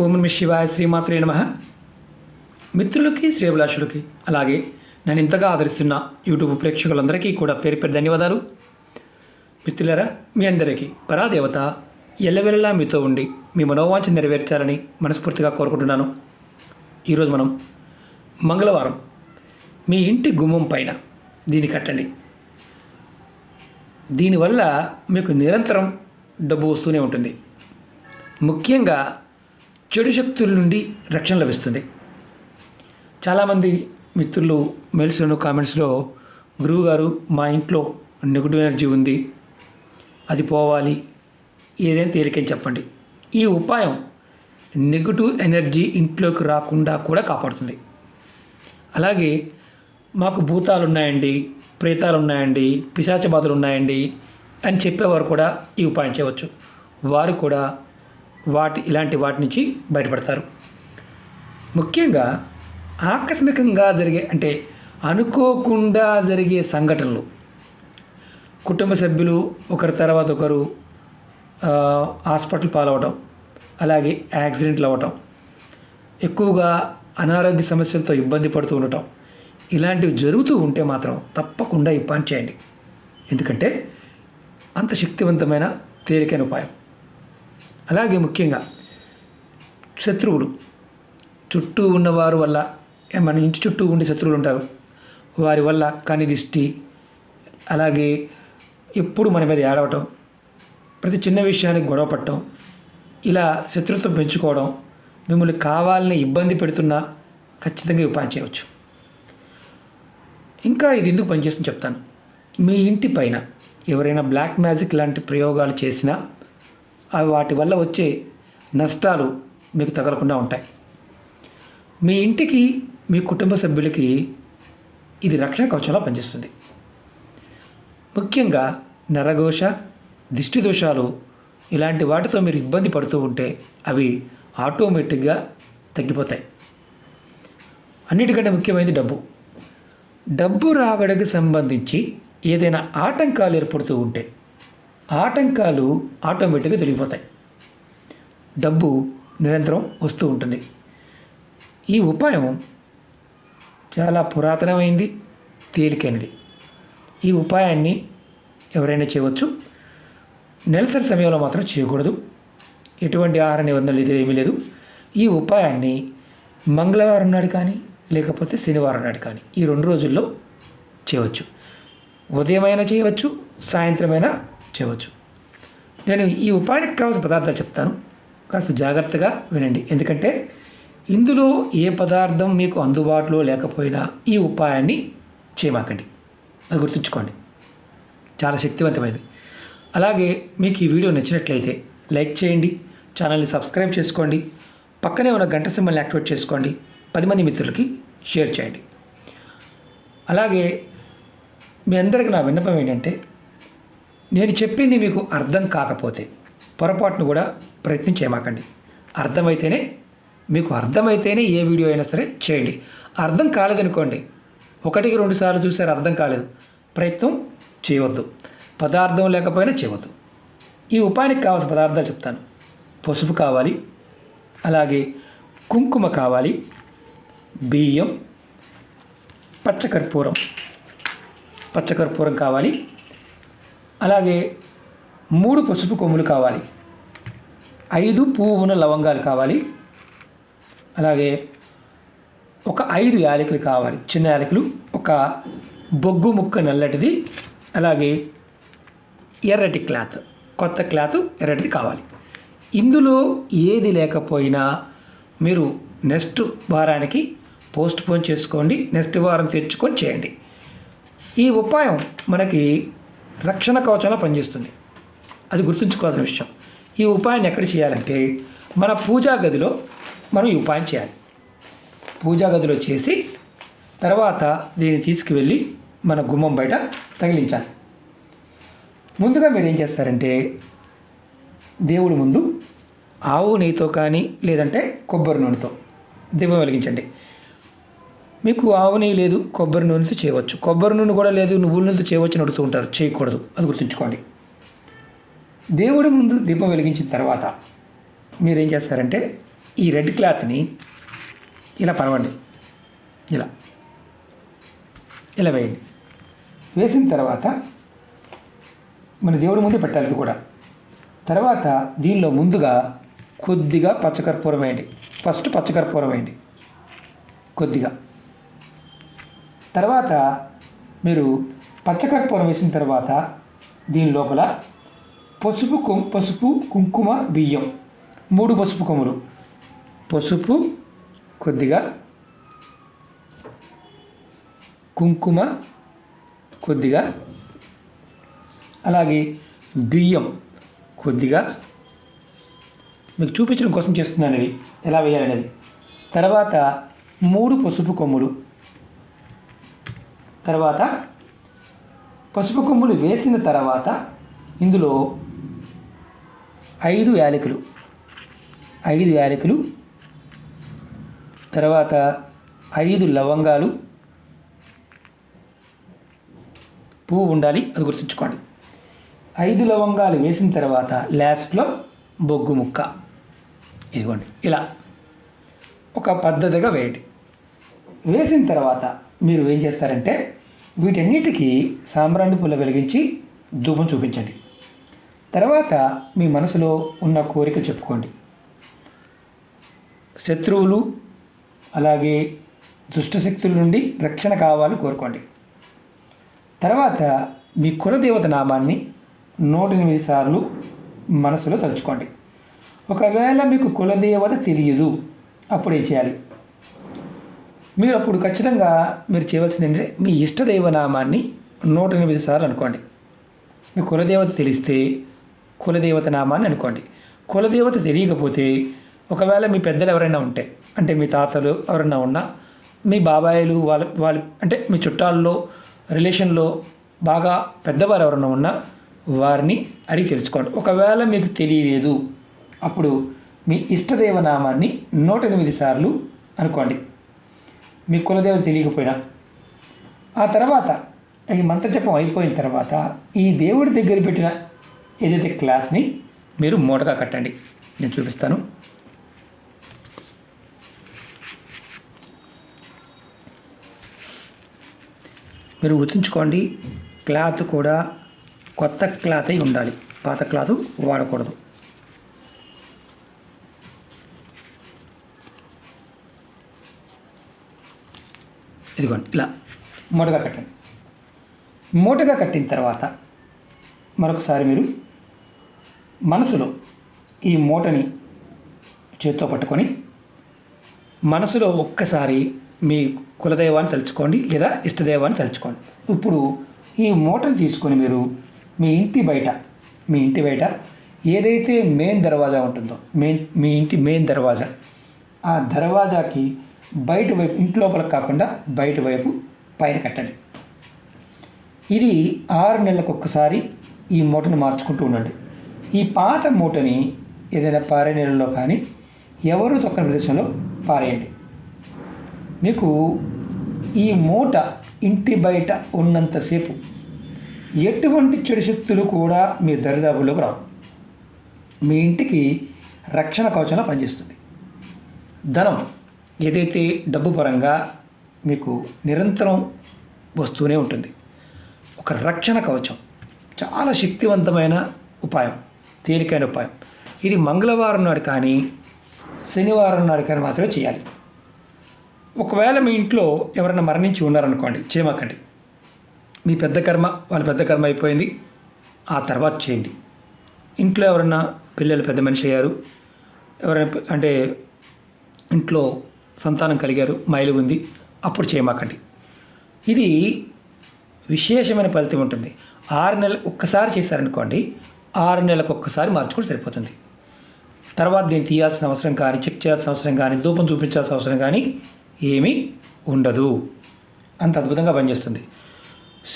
ఓం నమ శివాయ శ్రీమాత్రే నమ. మిత్రులకి శ్రేభిలాషులకి అలాగే నన్ను ఇంతగా ఆదరిస్తున్న యూట్యూబ్ ప్రేక్షకులందరికీ కూడా పేరు పేరు ధన్యవాదాలు. మిత్రులరా మీ అందరికీ పరాదేవత ఎల్లవెల్లలా మీతో ఉండి మీ మనోవాంఛ నెరవేర్చాలని మనస్ఫూర్తిగా కోరుకుంటున్నాను. ఈరోజు మనం మంగళవారం మీ ఇంటి గుమ్మం పైన దీన్ని కట్టండి. దీనివల్ల మీకు నిరంతరం డబ్బు వస్తూనే ఉంటుంది. ముఖ్యంగా చెడు శక్తుల నుండి రక్షణ లభిస్తుంది. చాలామంది మిత్రులు మెయిల్స్లోను కామెంట్స్లో గురువు గారు మా ఇంట్లో నెగిటివ్ ఎనర్జీ ఉంది అది పోవాలి ఏదైనా తేలికని చెప్పండి. ఈ ఉపాయం నెగిటివ్ ఎనర్జీ ఇంట్లోకి రాకుండా కూడా కాపాడుతుంది. అలాగే మాకు భూతాలు ఉన్నాయండి ప్రేతాలు ఉన్నాయండి పిశాచ బాధలు ఉన్నాయండి అని చెప్పేవారు కూడా ఈ ఉపాయం చేయవచ్చు. వారు కూడా వాటి ఇలాంటి వాటి నుంచి బయటపడతారు. ముఖ్యంగా ఆకస్మికంగా జరిగే అంటే అనుకోకుండా జరిగే సంఘటనలు. కుటుంబ సభ్యులు ఒకరి తర్వాత ఒకరు హాస్పిటల్ పాలవటం అలాగే యాక్సిడెంట్లు అవ్వటం ఎక్కువగా అనారోగ్య సమస్యలతో ఇబ్బంది పడుతూ ఉండటం ఇలాంటివి జరుగుతూ ఉంటే మాత్రం తప్పకుండా ఈ పని చేయండి. ఎందుకంటే అంత శక్తివంతమైన తేలికైన ఉపాయం. అలాగే ముఖ్యంగా శత్రువులు. చుట్టూ ఉన్నవారు వల్ల మన ఇంటి చుట్టూ ఉండే శత్రువులు ఉంటారు. వారి వల్ల కని దిష్టి అలాగే ఎప్పుడు మన మీద ఏడవటం ప్రతి చిన్న విషయానికి గొడవ పట్టడం ఇలా శత్రుత్వం పెంచుకోవడం మిమ్మల్ని కావాలని ఇబ్బంది పెడుతున్నా ఖచ్చితంగా ఇవి చేయవచ్చు. ఇంకా ఇది ఎందుకు పనిచేస్తుందో చెప్తాను. మీ ఇంటి పైన ఎవరైనా బ్లాక్ మ్యాజిక్ లాంటి ప్రయోగాలు చేసినా అవి వాటి వల్ల వచ్చే నష్టాలు మీకు తగలకుండా ఉంటాయి. మీ ఇంటికి మీ కుటుంబ సభ్యులకి ఇది రక్షణ కవచంలో పనిచేస్తుంది. ముఖ్యంగా నరఘోష దిష్టి దోషాలు ఇలాంటి వాటితో మీరు ఇబ్బంది పడుతూ ఉంటే అవి ఆటోమేటిక్గా తగ్గిపోతాయి. అన్నిటికంటే ముఖ్యమైనది డబ్బు. డబ్బు రాబడికి సంబంధించి ఏదైనా ఆటంకాలు ఏర్పడుతూ ఉంటే ఆటంకాలు ఆటోమేటిక్గా తొలగిపోతాయి. డబ్బు నిరంతరం వస్తూ ఉంటుంది. ఈ ఉపాయం చాలా పురాతనమైంది తేలికైనది. ఈ ఉపాయాన్ని ఎవరైనా చేయవచ్చు. నెలసరి సమయంలో మాత్రం చేయకూడదు. ఎటువంటి ఆహార నిబంధనలు ఇది ఏమీ లేదు. ఈ ఉపాయాన్ని మంగళవారం నాడు కానీ లేకపోతే శనివారం నాడు కానీ ఈ రెండు రోజుల్లో చేయవచ్చు. ఉదయమైనా చేయవచ్చు సాయంత్రమైనా చేయవచ్చు. నేను ఈ ఉపాయానికి కావాల్సిన పదార్థాలు చెప్తాను. కాస్త జాగ్రత్తగా వినండి. ఎందుకంటే ఇందులో ఏ పదార్థం మీకు అందుబాటులో లేకపోయినా ఈ ఉపాయాన్ని చేయమాకండి. అది గుర్తుంచుకోండి. చాలా శక్తివంతమైనది. అలాగే మీకు ఈ వీడియో నచ్చినట్లయితే లైక్ చేయండి. ఛానల్ని సబ్స్క్రైబ్ చేసుకోండి. పక్కనే ఉన్న గంట సింబల్ని యాక్టివేట్ చేసుకోండి. పది మంది మిత్రులకి షేర్ చేయండి. అలాగే మీ అందరికీ నా విన్నపం ఏంటంటే నేను చెప్పింది మీకు అర్థం కాకపోతే పొరపాటును కూడా ప్రయత్నం చేయమాకండి. అర్థమైతేనే మీకు అర్థమైతేనే ఏ వీడియో అయినా సరే చేయండి. అర్థం కాలేదనుకోండి ఒకటికి రెండు సార్లు చూసారు అర్థం కాలేదు. ప్రయత్నం చేయవద్దు. పదార్థం లేకపోయినా చేయవద్దు. ఈ ఉపాయానికి కావాల్సిన పదార్థాలు చెప్తాను. పసుపు కావాలి అలాగే కుంకుమ కావాలి బియ్యం పచ్చకర్పూరం పచ్చకర్పూరం కావాలి అలాగే మూడు పసుపు కొమ్ములు కావాలి. ఐదు పువ్వు ఉన్న లవంగాలు కావాలి. అలాగే ఒక ఐదు యాలకులు కావాలి. చిన్న యాలకులు ఒక బొగ్గు ముక్క నల్లటిది అలాగే ఎర్రటి క్లాత్ కొత్త క్లాత్ ఎర్రటిది కావాలి. ఇందులో ఏది లేకపోయినా మీరు నెక్స్ట్ వారానికి పోస్ట్ పోన్ చేసుకోండి నెక్స్ట్ వారం తెచ్చుకొని చేయండి. ఈ ఉపాయం మనకి రక్షణ కవచంలో పనిచేస్తుంది. అది గుర్తుంచుకోవాల్సిన విషయం. ఈ ఉపాయాన్ని ఎక్కడ చేయాలంటే మన పూజా గదిలో మనం ఈ ఉపాయం చేయాలి. పూజా గదిలో చేసి తర్వాత దీన్ని తీసుకువెళ్ళి మన గుమ్మం బయట తగిలించాలి. ముందుగా మీరు ఏం చేస్తారంటే దేవుడి ముందు ఆవు నెయ్యితో కానీ లేదంటే కొబ్బరి నూనెతో దీపం వెలిగించండి. మీకు ఆవు నెయ్యి లేదు కొబ్బరి నూనెతో చేయవచ్చు. కొబ్బరి నూనె కూడా లేదు నువ్వుల నూనెతో చేయవచ్చు అడుగుతూ ఉంటారు. చేయకూడదు. అది గుర్తుంచుకోండి. దేవుడి ముందు దీపం వెలిగించిన తర్వాత మీరేం చేస్తారంటే ఈ రెడ్ క్లాత్ని ఇలా పరవండి. ఇలా. ఇలా వేయండి. వేసిన తర్వాత మన దేవుడి ముందే పెట్టాలి కూడా. తర్వాత దీనిలో ముందుగా కొద్దిగా పచ్చకర్పూరం వేయండి. ఫస్ట్ పచ్చకర్పూరం వేయండి. కొద్దిగా. తర్వాత మీరు పచ్చకర్పూరం వేసిన తర్వాత దీని లోపల పసుపు కుం పసుపు కుంకుమ బియ్యం మూడు పసుపు కొమ్ములు. పసుపు కొద్దిగా కుంకుమ కొద్దిగా అలాగే బియ్యం కొద్దిగా. మీకు చూపించడం కోసం చేస్తున్నాను ఇది. ఎలా వేయాలనేది. తర్వాత మూడు పసుపు కొమ్ములు. తర్వాత పసుపు కొమ్ములు వేసిన తర్వాత ఇందులో ఐదు యాలకులు ఐదు యాలకులు తర్వాత ఐదు లవంగాలు పువ్వు ఉండాలి అది గుర్తుంచుకోండి. ఐదు లవంగాలు వేసిన తర్వాత లాస్ట్లో బొగ్గు ముక్క. ఇదిగోండి ఇలా. ఒక పద్ధతిగా వేయండి. వేసిన తర్వాత మీరు ఏం చేస్తారంటే వీటన్నిటికీ సాంబ్రాణి పుల్ల వెలిగించి ధూపం చూపించండి. తర్వాత మీ మనసులో ఉన్న కోరిక చెప్పుకోండి. శత్రువులు అలాగే దుష్టశక్తుల నుండి రక్షణ కావాలని కోరుకోండి. తర్వాత మీ కులదేవత నామాన్ని నూట ఎనిమిది సార్లు మనసులో తలుచుకోండి. ఒకవేళ మీకు కులదేవత తెలియదు అప్పుడు ఏం చేయాలి? మీరు అప్పుడు ఖచ్చితంగా మీరు చేయవలసింది ఏంటంటే మీ ఇష్టదైవ నామాన్ని నూట ఎనిమిది సార్లు అనుకోండి. మీ కులదేవత తెలిస్తే కులదేవత నామాన్ని అనుకోండి. కులదేవత తెలియకపోతే ఒకవేళ మీ పెద్దలు ఎవరైనా ఉంటే అంటే మీ తాతలు ఎవరైనా ఉన్నా మీ బాబాయిలు వాళ్ళ వాళ్ళ అంటే మీ చుట్టాల్లో రిలేషన్లో బాగా పెద్దవారు ఎవరైనా ఉన్నా వారిని అడిగి తెలుసుకోండి. ఒకవేళ మీకు తెలియలేదు అప్పుడు మీ ఇష్టదేవ నామాన్ని నూట ఎనిమిది సార్లు అనుకోండి. మీ కులదేవత తెలియకపోయినా. ఆ తర్వాత ఈ మంత్రజపం అయిపోయిన తర్వాత ఈ దేవుడి దగ్గర పెట్టిన ఏదైతే క్లాస్ని మీరు మూటగా కట్టండి. నేను చూపిస్తాను. మీరు గుర్తుంచుకోండి క్లాత్ కూడా కొత్త క్లాత్ అయి ఉండాలి. పాత క్లాత్ వాడకూడదు. ఇదిగోండి ఇలా మూటగా కట్టండి. మూటగా కట్టిన తర్వాత మరొకసారి మీరు మనసులో ఈ మూటని చేత్తో పట్టుకొని మనసులో ఒక్కసారి మీ కులదైవాన్ని తలుచుకోండి లేదా ఇష్టదైవాన్ని తలుచుకోండి. ఇప్పుడు ఈ మూటను తీసుకొని మీరు మీ ఇంటి బయట మీ ఇంటి బయట ఏదైతే మెయిన్ దర్వాజా ఉంటుందో మెయిన్ మీ ఇంటి మెయిన్ దర్వాజా ఆ దర్వాజాకి బయట వైపు ఇంటి లోపల కాకుండా బయట వైపు పైన కట్టండి. ఇది ఆరు నెలలకు ఒక్కసారి ఈ మూటను మార్చుకుంటూ ఉండండి. ఈ పాత మూటని ఏదైనా పారే నీళ్ళలో కానీ ఎవరు తొక్కని ప్రదేశంలో పారేయండి. మీకు ఈ మూట ఇంటి బయట ఉన్నంతసేపు ఎటువంటి చెడు శక్తులు కూడా మీ దరిదాపుల్లోకి రావు. మీ ఇంటికి రక్షణ కవచంలో పనిచేస్తుంది. ధనం ఏదైతే డబ్బు పరంగా మీకు నిరంతరం వస్తూనే ఉంటుంది ఒక రక్షణ కవచం చాలా శక్తివంతమైన ఉపాయం తేలికైన ఉపాయం. ఇది మంగళవారం నాడు కానీ శనివారం నాడు కానీ మాత్రమే చేయాలి. ఒకవేళ మీ ఇంట్లో ఎవరైనా మరణించి ఉన్నారనుకోండి చేయమాకండి మీ పెద్ద కర్మ వాళ్ళ పెద్ద కర్మ అయిపోయింది ఆ తర్వాత చేయండి. ఇంట్లో ఎవరన్నా పిల్లలు పెద్ద మనిషి అయ్యారు ఎవరైనా అంటే ఇంట్లో సంతానం కలిగారు మైలు ఉంది అప్పుడు చేయమాకండి. ఇది విశేషమైన ఫలితం ఉంటుంది. ఆరు నెలలు ఒక్కసారి చేశారనుకోండి ఆరు నెలలకు ఒక్కసారి మార్చుకుంటే సరిపోతుంది. తర్వాత దీన్ని తీయాల్సిన అవసరం కానీ చెక్ చేయాల్సిన అవసరం కానీ ధూపం చూపించాల్సిన అవసరం కానీ ఏమీ ఉండదు. అంత అద్భుతంగా పనిచేస్తుంది.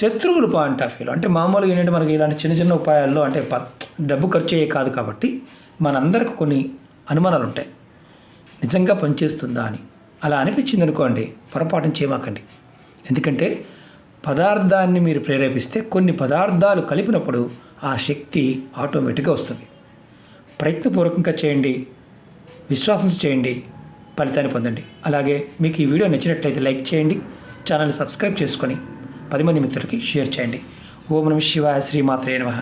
శత్రువులు పాయింట్ ఆఫ్ వ్యూలో అంటే మామూలుగా ఏంటంటే మనకి ఇలాంటి చిన్న చిన్న ఉపాయాల్లో అంటే డబ్బు ఖర్చు అయ్యే కాదు కాబట్టి మనందరికి కొన్ని అనుమానాలు ఉంటాయి నిజంగా పనిచేస్తుందా అని. అలా అనిపించింది అనుకోండి పొరపాటున చేయమాకండి. ఎందుకంటే పదార్థాన్ని మీరు ప్రేరేపిస్తే కొన్ని పదార్థాలు కలిపినప్పుడు ఆ శక్తి ఆటోమేటిక్గా వస్తుంది. ప్రయత్నపూర్వకంగా చేయండి విశ్వాసంతో చేయండి ఫలితాన్ని పొందండి. అలాగే మీకు ఈ వీడియో నచ్చినట్లయితే లైక్ చేయండి ఛానల్ సబ్స్క్రైబ్ చేసుకొని పది మంది మిత్రులకి షేర్ చేయండి. ఓం నమ శివాయ శ్రీమాత్రే నమః.